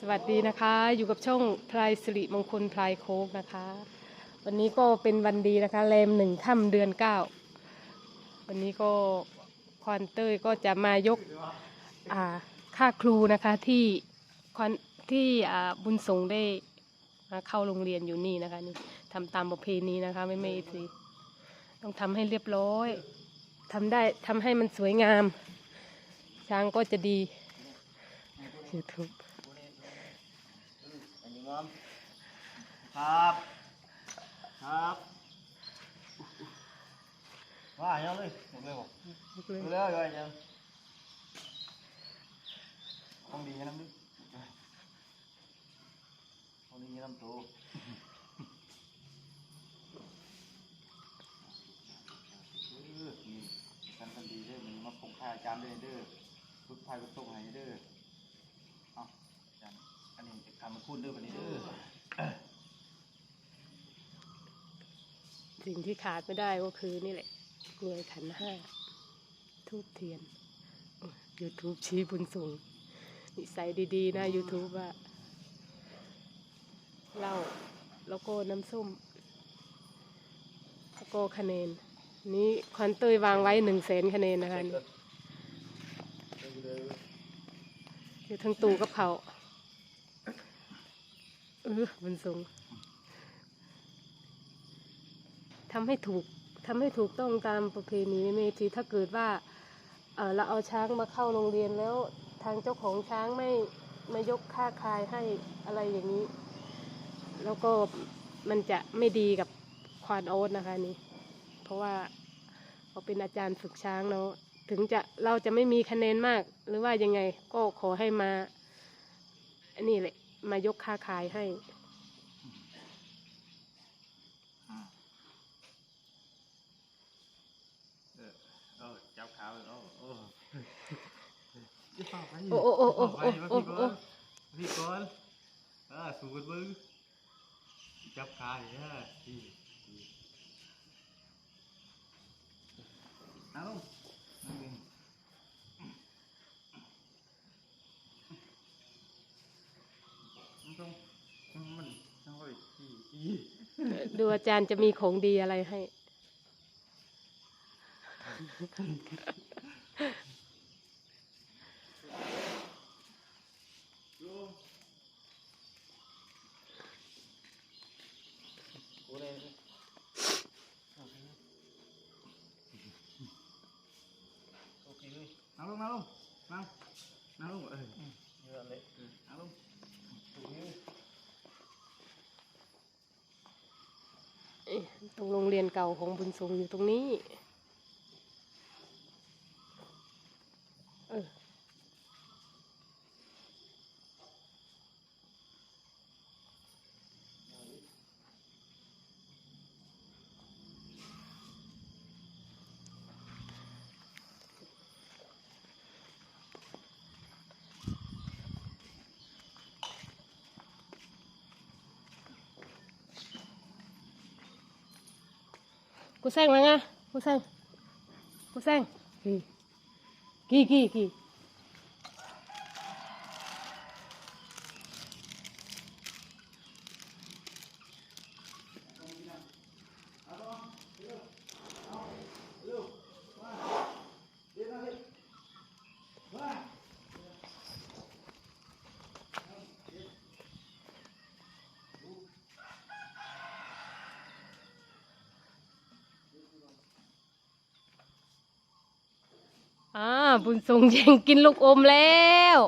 สวัสดีนะคะ อยู่กับช่องพลายสิริมงคลพลายโคกนะคะ วันนี้ก็เป็นวันดีนะคะแรมหนึ่งค่ำเดือนเก้าวันนี้ก็ควานเต้ยก็จะมายกค่าครูนะคะที่ควานที่บุญสงได้มาเข้าโรงเรียนอยู่นี่นะคะนี่ทำตามประเพณีนะคะไม่ไม่สิต้องทำให้เรียบร้อยทำได้ทำให้มันสวยงาม ช้างก็จะดี YouTube ครับ ครับ ว่าอย่างเลยหมดเลยบอกดูแล้วย่อยจังต้องดีน้ำดิต้องดีน้ำตัวเออมีกันดีเด้อมันมาปลุกพายอาจารย์เด้อ ทุกพายกระตุกให้เด้อเอาอาจารย์อันนี้จะทำมาพูดเด้อวันนี้เด้อสิ่งที่ขาดไม่ได้ก็คือนี่แหละกลวยขันห้าทูบเทียน YouTube ชี้บุญสูงนิสัยดีๆนะ YouTube ว่าเหล้าแล้วก็น้ำส้มแล้วก็คะแนน นี้ควันเตยวางไว้หนึ่งแสนคะแนนนะคะนี่ อยู่ทั้งตู้กับเขาเออบุญสูงทำให้ถูกทำให้ถูกต้องตามประเพณีในเมทีถ้าเกิดว่าเเราเอาช้างมาเข้าโรงเรียนแล้วทางเจ้าของช้างไม่มายกค่าคายให้อะไรอย่างนี้ แล้วก็มันจะไม่ดีกับควานโอ๊ตนะคะนี่ เพราะว่าเขาเป็นอาจารย์ฝึกช้างเนาะ ถึงจะเราจะไม่มีคะแนนมาก หรือว่ายังไงก็ขอให้มาอันนี้แหละ มายกค่าคายให้เออเออจับขาเออโอ้โอ้โอ้โอ้โอ้โอ้โอ้โอ้พี่ก่อนอ่าสูดมือจับขาอย่างเงี้ยดีเอาลงนั่งเองมัน ต้องมันต้องไปขี้ขี้ดูอาจารย์จะมีของดีอะไรให้กูเลยโอเคเลยนั่งลงนั่งลงนั่งนั่งลงเออเยอะเลยนั่งลงโอเค เอ๊ะ ตรงโรงเรียนเก่าของบุญทรงอยู่ตรงนี้ กูแซงมาไงกูแซง กูแซงกี่กี่กี่กี่อ่าบุญทรงยังกินลูกอมแล้ว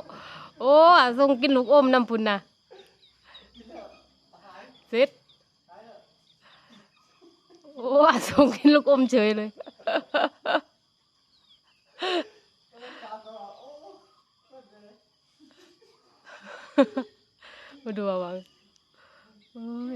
โอ้ทรงกินลูกอมน้ำพุ่นนะเสร็จโอ้ทรงกินลูกอมเฉยเลยมาดูเอาวังโอ้ย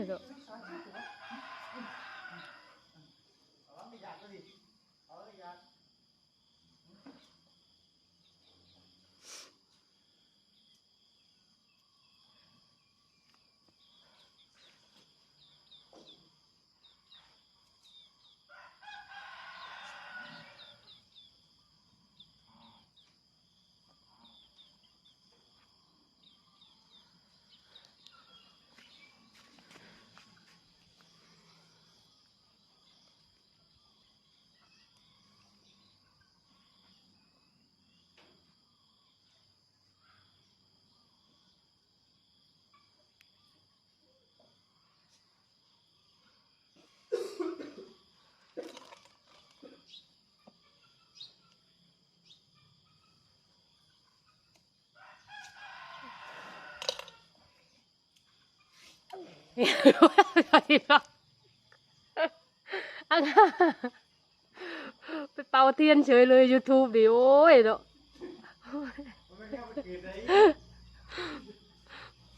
ไปเป่าเทียนเฉยเลย YouTube ดิโอ้ยเนาะ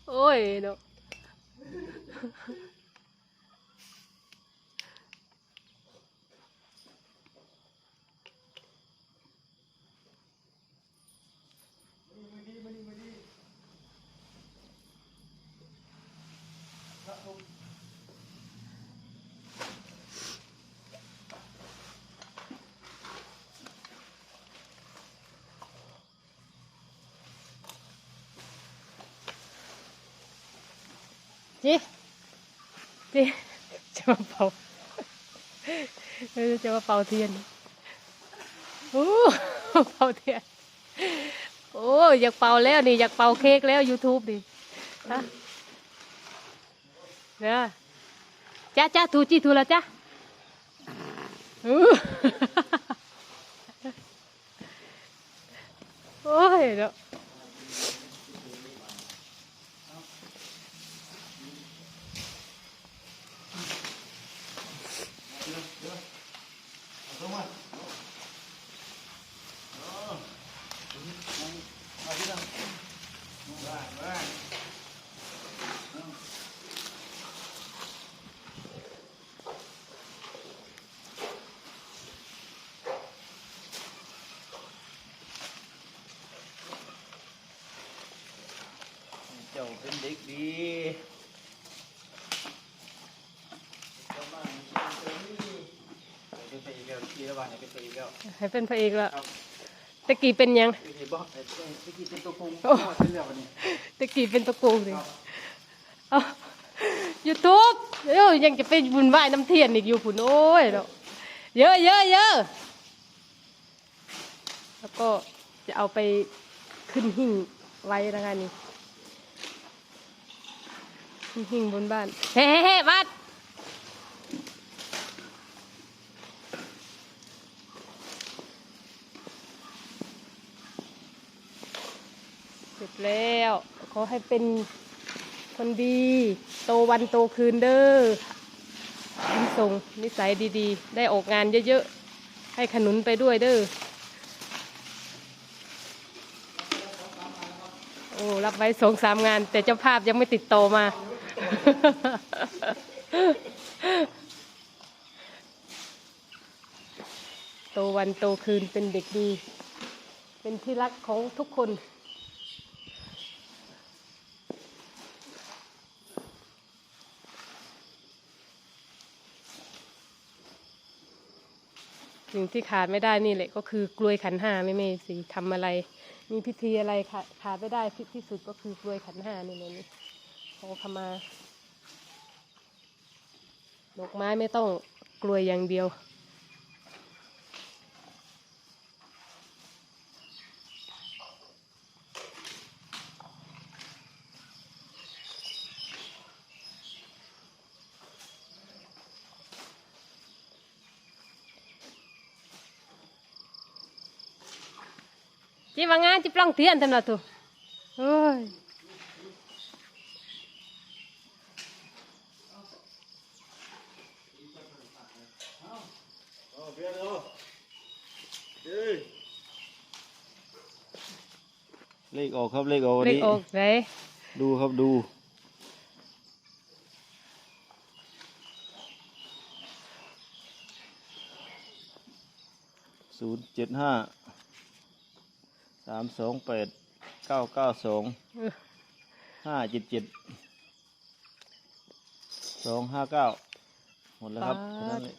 โอ้ยเนาะ จิจิจะมาเป่าเออจะมาเป่าเทียนโอ้เป่าเทียน โอ้อยากเป่าแล้วนี่อยากเป่าเค้กแล้ว YouTube ดิฮะเนี่ยจ้าจ้าทูจีทูละจ้าโอ้ยเนาะ จ้าเป็นเด็กดีเจ้าบ้านเจ้าเจ้านี่เป็นไปอีกแล้วทีละวันเนี่ยเป็นไปอีกแล้วให้เป็นพระเอกแล้วครับตะกี้เป็นหยังเห็นบอกเมื่อกี้เป็นตัวพุงโอ้เป็นเรื่องวันนี้ตะกี้เป็นตะกูสิเอายูทูบเอ้ยยังจะไปบุญไหว้น้ำเทียนอีกอยู่ผุนโอ้ยเนาะเยอะเยอะเยอะแล้วก็จะเอาไปขึ้นหิ้งไว้นะคะนี่ขึ้น หิ้งบนบ้าน เฮ้เฮ้วัดเสร็จแล้วขอให้เป็นคนดี โตวันโตคืนเด้อบุญส่งนิสัยดีๆ ได้ออกงานเยอะๆ ให้ขนุนไปด้วยเด้อ โอ้ รับไว้สองสามงาน แต่เจ้าภาพยังไม่ติดต่อมา โตวันโตคืนเป็นเด็กดี เป็นที่รักของทุกคน สิ่งที่ขาดไม่ได้นี่แหละก็คือกลวยขันห้าไม่ไม่สิทำอะไร มีพิธีอะไรขาดไม่ได้ที่สุดก็คือกลวยขันห้านี่เลยนี่ ขอขมา ดอกไม้ไม่ต้องกลวยอย่างเดียวจีว่างานจีปล้องเทียนทำไมตัวเฮ้ย เล ขออกครับเลขออกวันเล็กนี้ ออกไหนดูครับดู ศูนย์เจ็ดห้า สามสองแปด เก้าเก้าสองเออห้าเจ็ดเจ็ด สองห้าเก้า หมดแล้วครับแค่นั้นเลย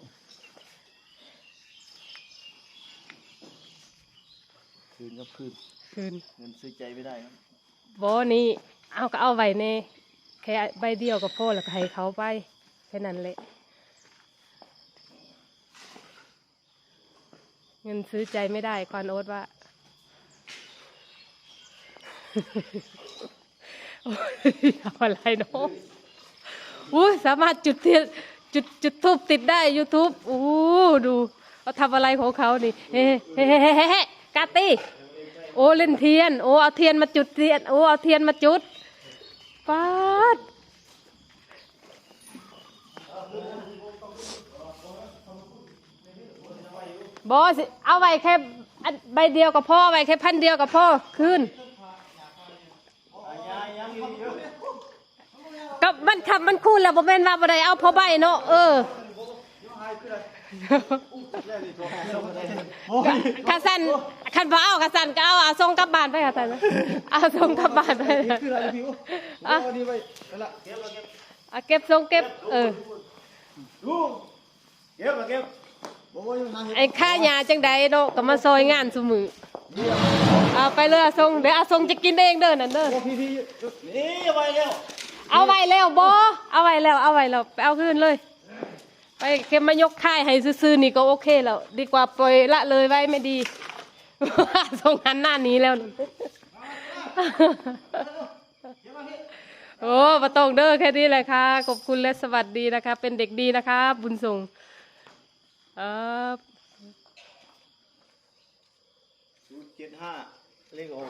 คืนครับคืนคืนเงินซื้อใจไม่ได้ครับบอนี่เอาก็เอาไว้ในแค่ใบเดียวกับพ่อแล้วก็ให้เขาไปแค่นั้นแหละเงินซื้อใจไม่ได้ควานโอ๊ตว่าโอ้ยเอาอะไรเนาะอุ้ยสามารถจุดเทียนจุดจุดทูบติดได้ YouTube โอ้ดูเขาทำอะไรของเขานี่เฮ้เฮ้เฮ้เฮ้เฮ้ กาตีโอเล่นเทียน โอเอาเทียนมาจุดเทียนโอเอาเทียนมาจุดป๊าดบอสิเอาไว้แค่ใบเดียวกับพ่อไว้แค่พันเดียวกับพ่อขึ้นกับมันขับมันคู่แล้วผมเป็นว่าอะไรเอาพ่อใบเนาะเออ ข้าสันคันบ่เอาข้าสันก็เอาเอาส่งกลับบ้านไปค่ะท่านเอาส่งกลับบ้านไปคืออะไรพี่โอ้ดีไปนั่นละเก็บเก็บเอาเก็บส่งเก็บเออดูเก็บเก็บโอ้ยทางเห็ดไอ้ข้าหยาจังใดเนาะก็มาซอยงานซุมือเอาไปเลยเอาส่งเดี๋ยวเอาส่งจะกินเองเด้อนั่นเด้อโอ้พี่พี่นี่ไปแล้วเอาไว้แล้วบอเอาไว้แล้วเอาไว้แล้วไปเอาคืนเลย ไปแค่มายกค่ายให้ซื้อๆนี่ก็โอเคแล้วดีกว่าปล่อยละเลยไว้ไม่ดีส่งหันหน้านี้แล้วโอ้ประตองเด้อแค่นี้แหละค่ะขอบคุณและสวัสดีนะคะ เป็นเด็กดีนะคะ บุญส่งเออศูนย์เจ็ดห้าเลขหก